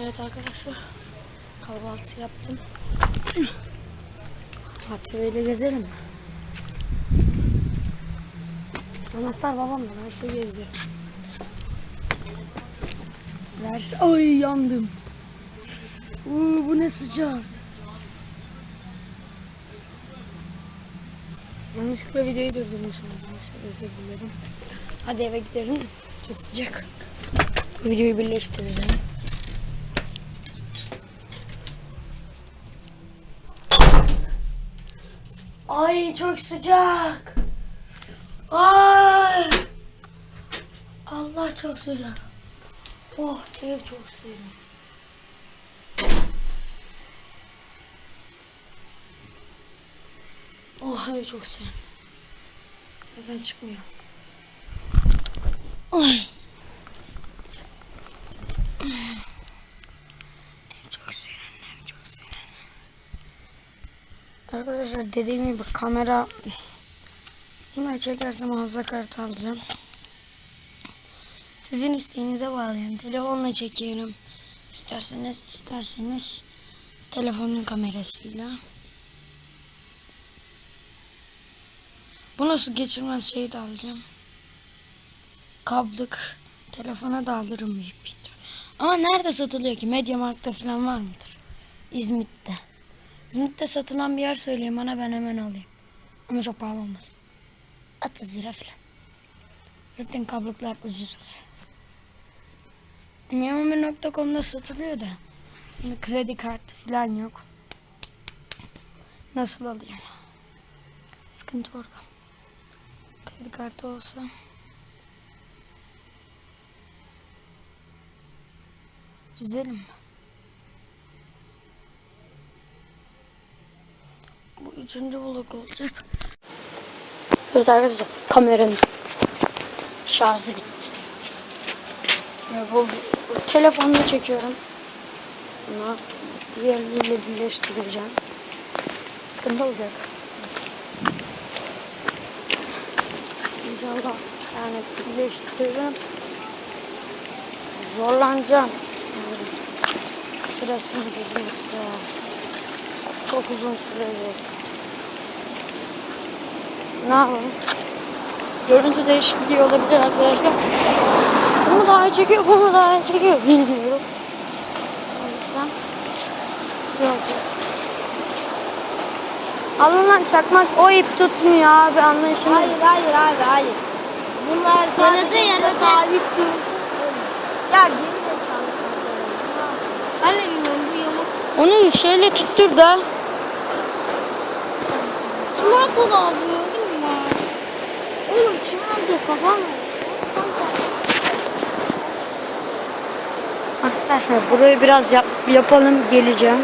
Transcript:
Evet arkadaşlar. Kahvaltı yaptım. Hatice'yle gezelim mi? Anahtar babamda. Ben işte geziyorum. Verse... Ay yandım. Uuu bu ne sıcak. Yanlışlıkla videoyu durdurmuşum arkadaşlar. Özür dilerim. Hadi eve gidelim. Çok sıcak. Videoyu birleştireceğim. Ay çok sıcak. Ay. Allah çok sıcak. Oh ev çok serin. Oh ev çok serin. Neden çıkmıyor? Ay. Ev çok serin, ev çok serin. Arkadaşlar dediğim gibi kamera yine çekersem hafıza kartı alacağım. Sizin isteğinize bağlı yani telefonla çekiyorum. İsterseniz isterseniz telefonun kamerasıyla. Bunu su geçirmez şeyi de alacağım. Kablık telefona da alırım büyük bir. Ama nerede satılıyor ki? Mediamarkt'ta falan var mıdır? İzmit'te. İzmit'te satılan bir yer söyleyin bana ben hemen alayım. Ama çok pahalı olmaz. 30 lira falan. Zaten kablolar ucuz oluyor. Neomi.com'da satılıyor da. Şimdi kredi kartı falan yok. Nasıl alayım? Sıkıntı orada. Kredi kartı olsa. Güzelim mi? Bu üçüncü vlog olacak. Evet arkadaşlar kameranın şarjı bitti. Ya bu, bu telefonla çekiyorum. Bunu diğerleriyle birleştireceğim. Sıkıntı olacak. İnşallah yani birleştiririm. Zorlanacağım. Yani Sırasını dizmekte. Çok uzun sürecek. Ne yapalım? Görüntü değişikliği olabilir arkadaşlar. Bunu daha iyi çekiyor, bunu daha iyi çekiyor. Bilmiyorum. Neyse. Yok. Alın lan çakmak o ip tutmuyor abi anlayışını. Hayır hayır abi hayır. Bunlar sadece yana sabit dur. Ya geri zekalı. Ben de bilmiyorum bu yamuk. Onu şeyle tuttur da. Çimento lazım değil mi? Oğlum çimento kafam. Arkadaşlar burayı biraz yap, yapalım geleceğim.